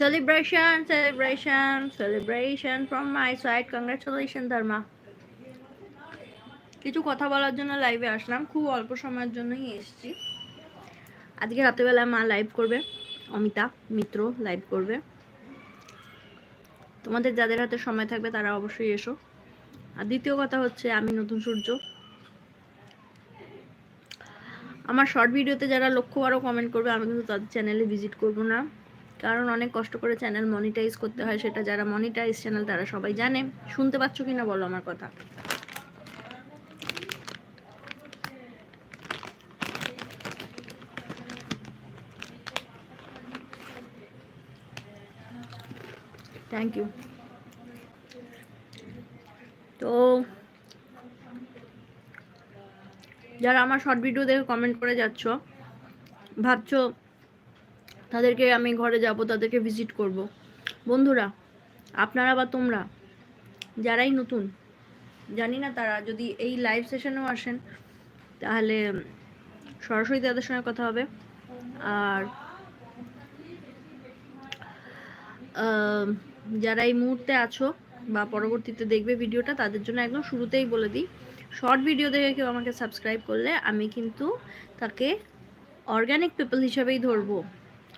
celebration celebration celebration from my side. Congratulations ধর্মা কিছু কথা বলার জন্য লাইভে আসলাম। খুব অল্প সময়ের জন্যই এসেছি। আজকে রাতেবেলা মা লাইভ করবে। অমিতা, মিত্র লাইভ করবে। তোমাদের যাদের হাতে সময় থাকবে, তারা অবশ্যই এসো। আর দ্বিতীয় কথা হচ্ছে, আমি নতুন সূর্য। আমার শর্ট ভিডিওতে যারা লক্ষ্য বারো কমেন্ট করবে। আমি কিন্তু তাদের চ্যানেলে ভিজিট করব না। কারণ অনেক কষ্ট করে চ্যানেল মনিটাইজ করতে হয়, সেটা যারা মনিটাইজ চ্যানেল তারা সবাই জানে। শুনতে পাচ্ছ কি না বলো আমার কথা। থ্যাংক ইউ তো যারা আমার শর্ট ভিডিও দেখে কমেন্ট করে যাচ্ছ, ভাবছ তাদেরকে আমি ঘরে যাব, তাদেরকে ভিজিট করব। বন্ধুরা, আপনারা বা তোমরা, যারাই নতুন, জানি না তারা, যদি এই লাইভ সেশনেও আসেন, তাহলে সরাসরি তাদের সঙ্গে কথা হবে। আর যারা এই মুহূর্তে আছো বা পরবর্তীতে দেখবে ভিডিওটা, তাদের জন্য একদম শুরুতেই বলে দিই শর্ট ভিডিও দেখে কেউ আমাকে সাবস্ক্রাইব করলে আমি কিন্তু তাকে অর্গ্যানিক পিপল হিসাবেই ধরবো।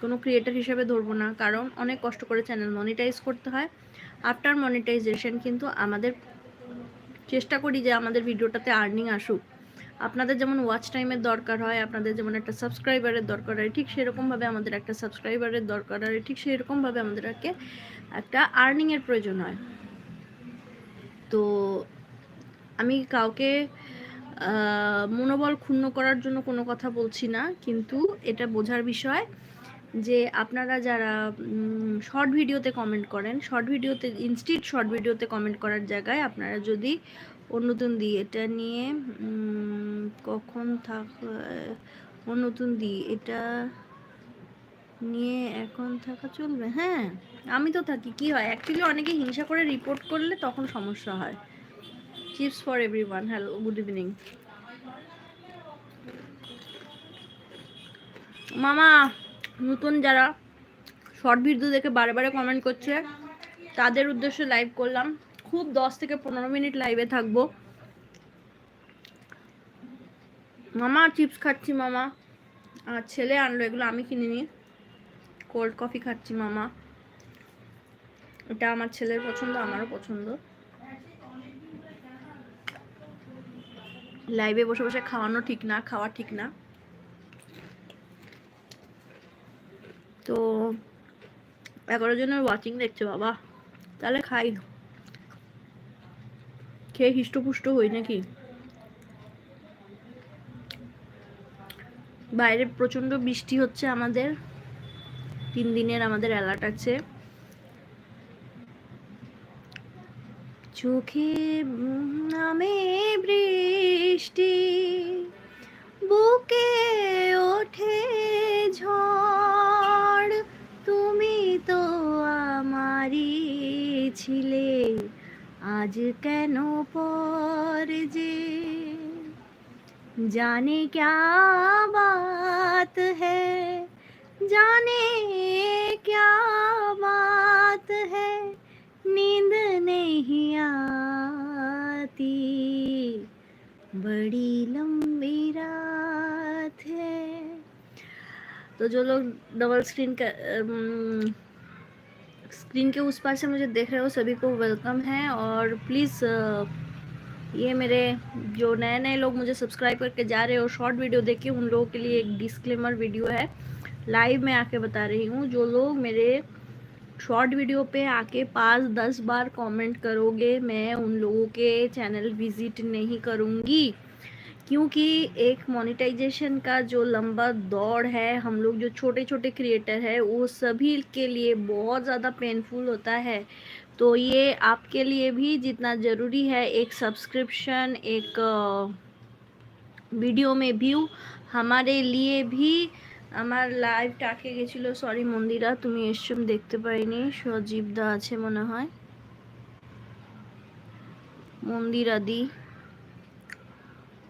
কোনো ক্রিয়েটার হিসেবে ধরবো না, কারণ অনেক কষ্ট করে চ্যানেল মনিটাইজ করতে হয়। আফটার মনিটাইজেশন কিন্তু আমাদের চেষ্টা করি যে আমাদের ভিডিওটাতে আর্নিং আসুক। আপনাদের যেমন ওয়াচ টাইমের দরকার হয়, আপনাদের যেমন একটা সাবস্ক্রাইবারের দরকার হয়, ঠিক সেরকমভাবে আমাদের একটা সাবস্ক্রাইবারের দরকার হয়, ঠিক সেরকমভাবে আমাদেরকে একটা আর্নিংয়ের প্রয়োজন হয়। তো আমি কাউকে মনোবল ক্ষুণ্ণ করার জন্য কোনো কথা বলছি না, কিন্তু এটা বোঝার বিষয় যে আপনারা যারা শর্ট ভিডিওতে কমেন্ট করেন শর্ট ভিডিওতে ইনস্টিট শর্ট ভিডিওতে কমেন্ট করার জায়গায় আপনারা যদি অন্যতন দিই, এটা নিয়ে কখন থাক অন্যতন দিই, এটা নিয়ে এখন থাকা চলবে। হ্যাঁ আমি তো থাকি। কি হয় অ্যাকচুয়ালি অনেকে হিংসা করে রিপোর্ট করলে তখন সমস্যা হয়। Chips for everyone hello good evening মামা! নতুন যারা শর্ট ভিডিও দেখে বারে বারে কমেন্ট করছে, তাদের উদ্দেশ্যে লাইভ করলাম। খুব দশ থেকে পনেরো মিনিট লাইভে থাকব। মামা চিপস খাচ্ছি মামা। আর ছেলে আনলো, এগুলো আমি কিনিনি। কোল্ড কফি খাচ্ছি মামা। এটা আমার ছেলের পছন্দ, আমারও পছন্দ। লাইভে বসে বসে খাওয়ানো ঠিক না, খাওয়া ঠিক না। তো এগারো জনের ওয়াচিং দেখছে, বাবা। তাহলে খাই। খেয়ে হিষ্টপুষ্ট হই নাকি? বাইরে প্রচণ্ড বৃষ্টি হচ্ছে আমাদের। তিন দিনের আমাদের অ্যালার্ট আছে। চোখে নামে বৃষ্টি, বুকে ওঠে ঝড়। আমারই ছিলে আজ কেন পর যে জানে क्या बात है जाने क्या बात है नींद नहीं आती बड़ी लंबी रात है तो जो लोग डबल स्क्रीन का स्क्रीन के उस पार से मुझे देख रहे हो, सभी को वेलकम है और प्लीज़ ये मेरे जो नए नए लोग मुझे सब्सक्राइब करके जा रहे हो शॉर्ट वीडियो देख के, उन लोगों के लिए एक डिस्क्लेमर वीडियो है। लाइव में आके बता रही हूँ, जो लोग मेरे शॉर्ट वीडियो पे आके पाँच दस बार कमेंट करोगे, मैं उन लोगों के चैनल विज़िट नहीं करूँगी। क्योंकि एक मोनेटाइजेशन का जो लंबा दौड़ है हम लोग जो छोटे छोटे क्रिएटर है वो सभी के लिए बहुत ज़्यादा पेनफुल होता है तो ये आपके लिए भी जितना ज़रूरी है एक सब्सक्रिप्शन एक वीडियो में व्यू हमारे लिए भी আমার লাইভটা আটকে গেছিলো সরি মন্দিরা তুমি এসছো আমি দেখতে পাইনি সজীবদা আছে মনে হয় মন্দিরাদি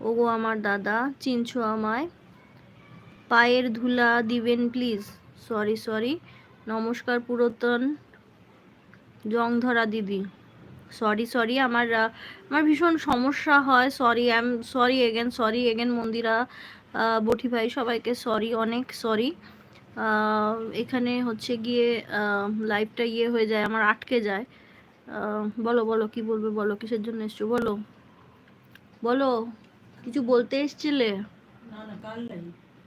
ওগো আমার দাদা, চিনছো আমায়? পায়ের ধুলা দিবেন প্লিজ সরি সরি নমস্কার পুরাতন জংধরা দিদি। সরি সরি আমার আমার ভীষণ সমস্যা হয়। Sorry I am sorry again sorry again Mandira বটি ভাই সবাইকে সরি অনেক সরি এখানে হচ্ছে গিয়ে লাইফটা ইয়ে হয়ে যায়, আমার আটকে যায়। বলো বলো, কি বলবে, বলো, কিসের জন্য এসছো? বলো। বলো। কিছু বলতে এসছিলে?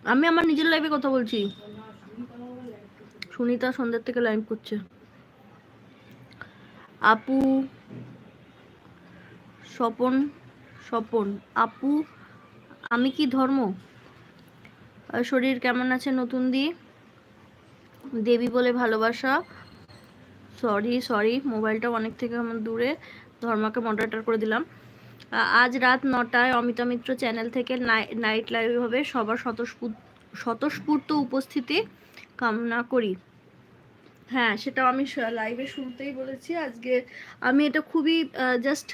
আমি আমার নিজের লাইভে কথা বলছি। সুনিতা সন্ধ্যার থেকে লাইভ করছে। আপু স্বপন স্বপন আপু আমি কি ধর্ম? শরীর কেমন আছে নতুন দি? দেবী বলে ভালোবাসা। সরি সরি মোবাইলটা অনেক থেকে আমার দূরে। ধর্মাকে মডারেটর করে দিলাম। আজ রাত নটায় অমিতা মিত্র চ্যানেল থেকে নাই- নাইট লাইভ হবে সবার স্বতঃস্ফূর্ত স্বতঃস্ফূর্ত উপস্থিতি কামনা করি। হ্যাঁ সেটা আমি লাইভে শুরুতেই বলেছি। আজকে আমি এটা খুবই জাস্ট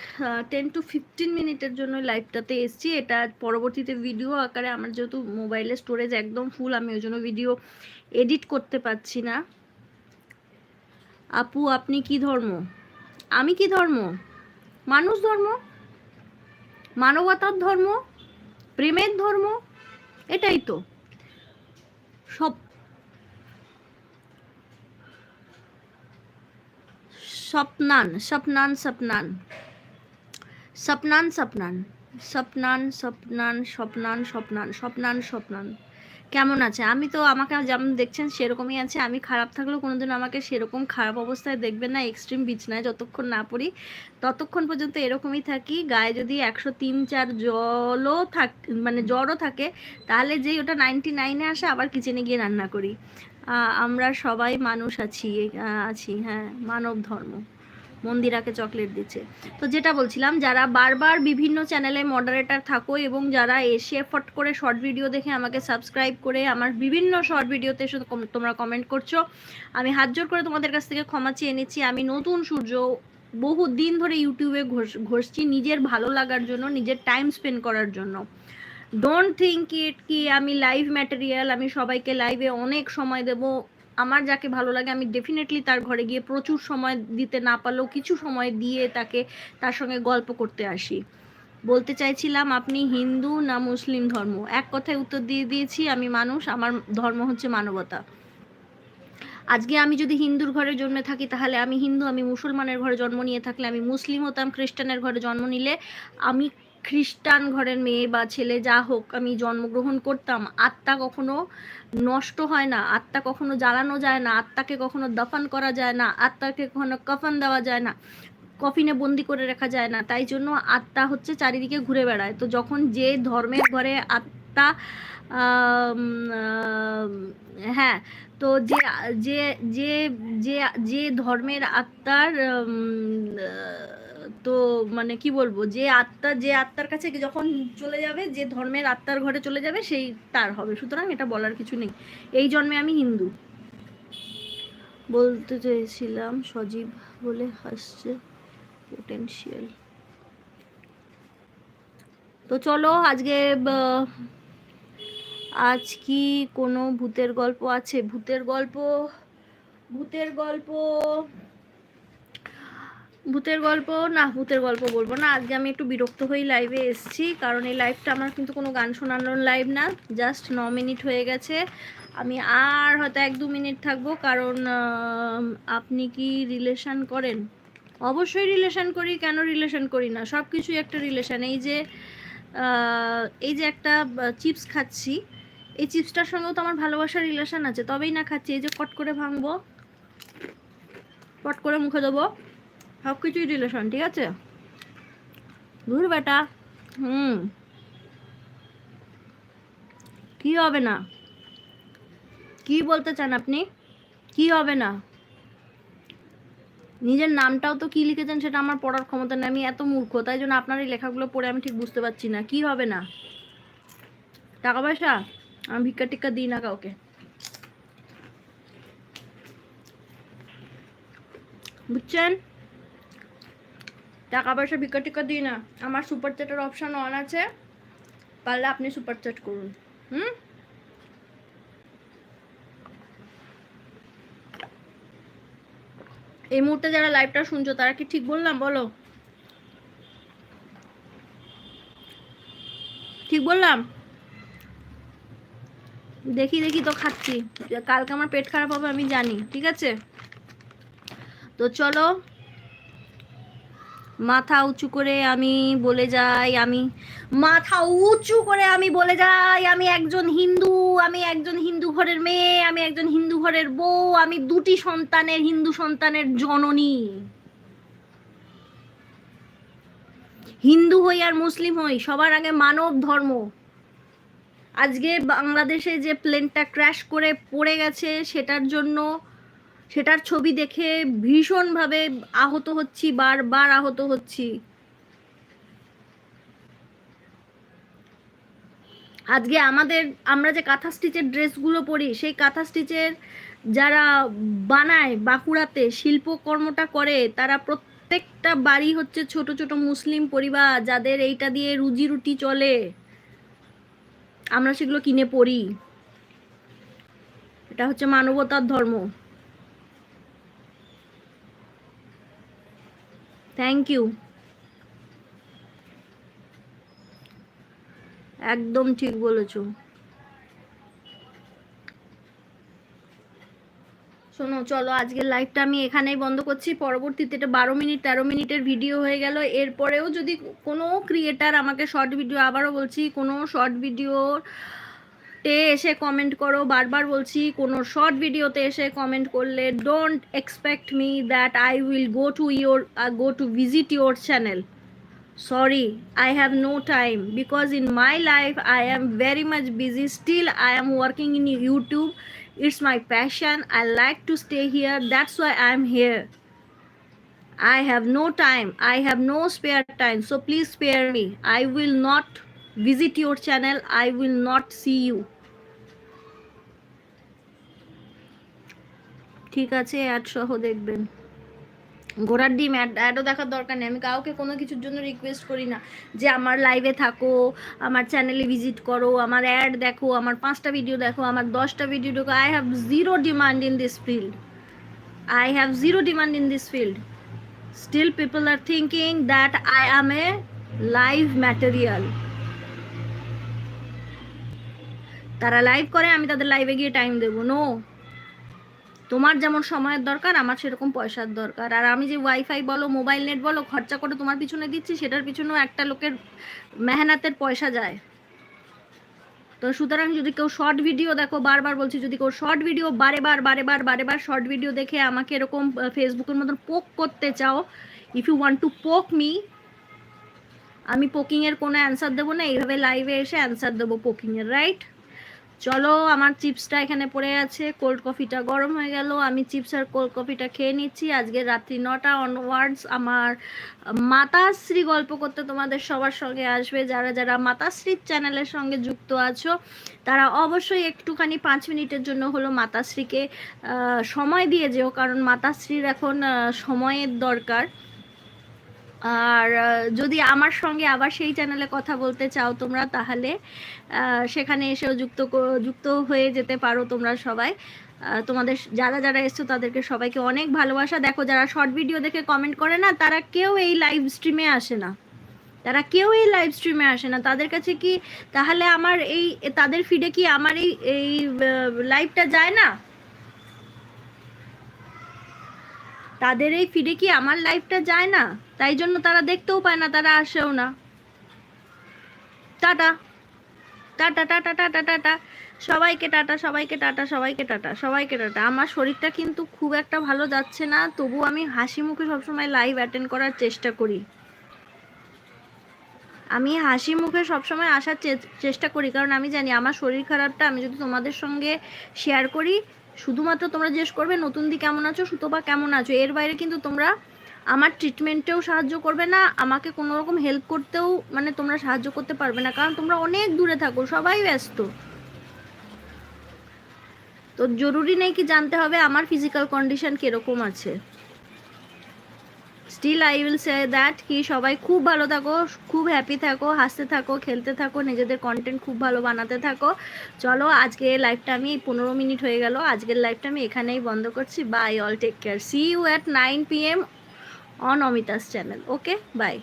টেন টু ফিফটিন মিনিটের জন্য লাইভটাতে এসেছি। এটা পরবর্তীতে ভিডিও আকারে আমার যেহেতু মোবাইলের স্টোরেজ একদম ফুল আমি ওই জন্য ভিডিও এডিট করতে পারছি না। আপু, আপনি কি ধর্ম? আমি কি ধর্ম? মানুষ ধর্ম? মানবতার ধর্ম, প্রেমের ধর্ম, এটাই তো। সব স্বপ্নান স্বপ্নান স্বপ্নান। স্বপ্নান স্বপ্নান। স্বপ্নান স্বপ্নান স্বপ্নান স্বপ্নান স্বপ্নান স্বপ্নান কেমন আছে? আমি তো আমাকে যেমন দেখছেন সেরকমই আছে। আমি খারাপ থাকলেও কোনোদিন আমাকে সেরকম খারাপ অবস্থায় দেখবেন না এক্সট্রিম বিছনায় যতক্ষণ না পড়ি। ততক্ষণ পর্যন্ত এরকমই থাকি। গায়ে যদি একশো তিন চার জলও থাক মানে জ্বরও থাকে, তাহলে যেই ওটা নাইনটি নাইনে আসে, আবার কিচেনে গিয়ে রান্না করি। আমরা সবাই মানুষ আছি আছি হ্যাঁ মানব ধর্ম মন্দিরাকে চকলেট দিচ্ছে। তো যেটা বলছিলাম, যারা বারবার বিভিন্ন চ্যানেলে মডারেটার থাকো এবং যারা এসে ফট করে শর্ট ভিডিও দেখে আমাকে সাবস্ক্রাইব করে আমার বিভিন্ন শর্ট ভিডিওতে এসে তোমরা কমেন্ট করছ। আমি হাত জোর করে তোমাদের কাছ থেকে ক্ষমা চেয়ে নিচ্ছি। আমি নতুন সূর্য বহু দিন ধরে ইউটিউবে ঘষ- ঘষছি নিজের ভালো লাগার জন্য, নিজের টাইম স্পেন্ড করার জন্য। ডোন্ট থিঙ্ক ইট কি আমি লাইভ ম্যাটেরিয়াল আমি সবাইকে লাইভে অনেক সময় দেব। আমার যাকে ভালো লাগে, আমি ডেফিনেটলি তার ঘরে গিয়ে প্রচুর সময় দিতে না পারলেও কিছু সময় দিয়ে তাকে তার সঙ্গে গল্প করতে আসি। বলতে চাইছিলাম, আপনি হিন্দু না মুসলিম ধর্ম? এক কথায় উত্তর দিয়ে দিয়েছি, আমি মানুষ, আমার ধর্ম হচ্ছে মানবতা। আজকে আমি যদি হিন্দুর ঘরে জন্মে থাকি, তাহলে আমি হিন্দু, আমি মুসলমানের ঘরে জন্ম নিয়ে থাকলে, আমি মুসলিম হতাম, খ্রিস্টানের ঘরে জন্ম নিলে, আমি খ্রিস্টান ঘরের মেয়ে বা ছেলে যা হোক আমি জন্মগ্রহণ করতাম, আত্মা কখনো নষ্ট হয় না, আত্মা কখনো জ্বালানো যায় না, আত্মাকে কখনো দফন করা যায় না, আত্মাকে কখনো কফন দেওয়া যায় না, কফিনে বন্দি করে রাখা যায় না, তাই জন্য আত্মা হচ্ছে চারিদিকে ঘুরে বেড়ায়। তো যখন যে ধর্মের ঘরে আত্মা হ্যাঁ তো যে যে যে যে ধর্মের আত্মার তো মানে কি বলব, যে আত্মা, যে আত্মার কাছে যখন চলে যাবে, যে ধর্মের আত্মার ঘরে চলে যাবে, সেই তার হবে। সুতরাং এটা বলার কিছু নেই। এই জন্মে আমি হিন্দু। বলতে চেয়েছিলাম সজীব বলে হাসছে পোটেনশিয়াল তো চলো, আজকে আজ কি কোনো ভূতের গল্প আছে? ভূতের গল্প ভূতের গল্প ভূতের গল্প, না ভূতের গল্প বলব না। আজকে আমি একটু বিরক্ত হয়ে লাইভে এসেছি, কারণ এই লাইভটা আমার কিন্তু কোনো গান শোনানোর লাইভ না। জাস্ট ন মিনিট হয়ে গেছে। আমি আর হয়তো এক দু মিনিট থাকব, কারণ আপনি কি রিলেশন করেন? অবশ্যই রিলেশন করি, কেন রিলেশন করি না? সব কিছুই একটা রিলেশন এই যে এই যে একটা চিপস খাচ্ছি, এই চিপসটার সঙ্গেও তো আমার ভালোবাসার রিলেশন আছে। তবেই না খাচ্ছি, এই যে কট করে ভাঙবো, পট করে মুখে দেবো। সব কিছুই রিলেশন, ঠিক আছে? দূর বেটা, হুম। কি হবে না? কি বলতে চান আপনি? কি হবে না? নিজের নামটাও তো কি লিখেছেন সেটা আমার পড়ার ক্ষমতা নেই, আমি এত মূর্খ, তাই জন্য আপনার এই লেখাগুলো পড়ে আমি ঠিক বুঝতে পারছি না, কি হবে না? টাকা পয়সা? আমি ভিক্ষা টিক্কা দিই না কাউকে। বুঝছেন? টাকা পয়সা ভিক্ষা টিক্কা দিই না। আমার সুপার চ্যাটের অপশান অন আছে। পারলে আপনি সুপার চ্যাট করুন। হুম? এই মুহূর্তে যারা লাইভটা শুনছো, তারা কি ঠিক বললাম? বলো। ঠিক বললাম? দেখি দেখি তো খাচ্ছি। কালকে আমার পেট খারাপ হবে, আমি জানি। ঠিক আছে? তো চলো মাথা উঁচু করে আমি বলে যাই, আমি মাথা উঁচু করে আমি বলে যাই, আমি একজন হিন্দু, আমি একজন হিন্দু ঘরের মেয়ে, আমি একজন হিন্দু ঘরের বউ, আমি দুটি সন্তানের হিন্দু সন্তানের জননী। হিন্দু হই আর মুসলিম হই, সবার আগে মানব ধর্ম। আজকে বাংলাদেশে যে প্লেনটা ক্র্যাশ করে পড়ে গেছে, সেটার জন্য সেটার ছবি দেখে ভীষণভাবে আহত হচ্ছি, বারবার আহত হচ্ছি। আজকে আমাদের, আমরা যে কাঁথা স্টিচের ড্রেসগুলো পরি, সেই কাঁথা স্টিচের যারা বানায় বাঁকুড়াতে, শিল্পকর্মটা করে, তারা প্রত্যেকটা বাড়ি হচ্ছে ছোট ছোট মুসলিম পরিবার, যাদের এইটা দিয়ে রুজি রুটি চলে। আমরা সেগুলো কিনে পড়ি এটা হচ্ছে মানবতার ধর্ম। থ্যাংক ইউ একদম ঠিক বলেছ। শোনো, চলো, আজকের লাইভটা আমি এখানেই বন্ধ করছি। পরবর্তীতে এটা বারো মিনিট, তেরো মিনিটের ভিডিও হয়ে গেল। এরপরেও যদি কোনো ক্রিয়েটার আমাকে শর্ট ভিডিও আবারও বলছি, কোনো শর্ট ভিডিও তে এসে কমেন্ট করো বারবার বলছি কোনো শর্ট ভিডিওতে এসে কমেন্ট করলে don't expect me that I will go to your go to visit your channel sorry i have no time because in my life i am very much busy still i am working in youtube it's my passion i like to stay here that's why i am here i have no time i have no spare time so please spare me i will not visit your channel i will not see you ঠিক আছে add সহ দেখবেন। ঘোড়ার ডিম add অ্যাডও দেখার দরকার নেই। আমি কাউকে কোনো কিছুর জন্য রিকোয়েস্ট করি না যে আমার লাইভে থাকো, আমার চ্যানেলে ভিজিট করো, আমার অ্যাড দেখো, আমার পাঁচটা ভিডিও দেখো, আমার দশটা ভিডিও দেখো। I have zero demand in this field I have zero demand in this field still people are thinking that I am a live material তারা লাইভ করে, আমি তাদের লাইভে গিয়ে টাইম দেবো। নো তোমার যেমন সময়ের দরকার, আমার সেরকম পয়সার দরকার। আর আমি যে ওয়াইফাই বলো মোবাইল নেট বলো, খরচা করে তোমার পিছনে দিচ্ছি, সেটার পিছনেও একটা লোকের মেহনাতের পয়সা যায়। তো সুতরাং যদি কেউ শর্ট ভিডিও দেখো, বারবার বলছি, যদি কেউ শর্ট ভিডিও বারে বার বারে বার বারে বার শর্ট ভিডিও দেখে আমাকে এরকম ফেসবুকের মতন পোক করতে চাও if you want to poke me আমি পোকিংয়ের কোনো অ্যান্সার দেবো না, এইভাবে লাইভে এসে অ্যান্সার দেবো পোকিংয়ের রাইট চলো, আমার চিপসটা এখানে পড়ে আছে। কোল্ড কফিটা গরম হয়ে গেল। আমি চিপস আর কোল্ড কফিটা খেয়ে নিচ্ছি। আজকে রাত্রি নটা অনওয়ার্ডস আমার মাতাশ্রী গল্প করতে তোমাদের সবার সঙ্গে আসবে। যারা যারা মাতাশ্রীর চ্যানেলের সঙ্গে যুক্ত আছো, তারা অবশ্যই একটুখানি পাঁচ মিনিটের জন্য হলো মাতাশ্রীকে সময় দিয়ে যেও। কারণ মাতাশ্রীর এখন সময়ের দরকার। আর যদি আমার সঙ্গে আবার সেই চ্যানেলে কথা বলতে চাও তোমরা, তাহলে সেখানে এসেও যুক্ত যুক্ত হয়ে যেতে পারো তোমরা সবাই। তোমাদের যারা যারা এসছো তাদেরকে সবাইকে অনেক ভালোবাসা। দেখো, যারা শর্ট ভিডিও দেখে কমেন্ট করে না, তারা কেউ এই লাইভ স্ট্রিমে আসে না। তারা কেউ এই লাইভ স্ট্রিমে আসে না। তাদের কাছে কি, তাহলে আমার এই, তাদের ফিডে কি আমার এই এই লাইভটা যায় না? তাদের এই ফিডে কি আমার লাইফটা যায় না? তাই জন্য তারা দেখতেও পায় না, তারা আসেও না। Tata. Tata tata tata tata. সবাইকে টাটা সবাইকে টাটা সবাইকে টাটা সবাইকে টাটা। আমার শরীরটা কিন্তু খুব একটা ভালো যাচ্ছে না, তবু আমি হাসি মুখে সবসময় লাইভ অ্যাটেন্ড করার চেষ্টা করি। আমি হাসি মুখে সবসময় আসার চেষ্টা করি, কারণ আমি জানি আমার শরীর খারাপটা আমি যদি তোমাদের সঙ্গে শেয়ার করি শুধুমাত্র তোমরা জিজ্ঞেস করবে, নতুন দি কেমন আছো? সুতোবা কেমন আছো? এর বাইরে কিন্তু তোমরা আমার ট্রিটমেন্টেও সাহায্য করবে না, আমাকে কোনো রকম হেল্প করতেও মানে তোমরা সাহায্য করতে পারবে না, কারণ তোমরা অনেক দূরে থাকো, সবাই ব্যস্ত। তো জরুরি নেই কি জানতে হবে, আমার ফিজিক্যাল কন্ডিশন কীরকম আছে? Still I will say that কি, সবাই খুব ভালো থাকো, খুব হ্যাপি থাকো, হাসতে থাকো, খেলতে থাকো, নিজেদের কন্টেন্ট খুব ভালো বানাতে থাকো। চলো আজকে লাইফটা আমি পনেরো মিনিট হয়ে গেল। আজকের লাইফটা আমি এখানেই বন্ধ করছি। Bye all take care see you at nine P M on অমিতাস channel okay by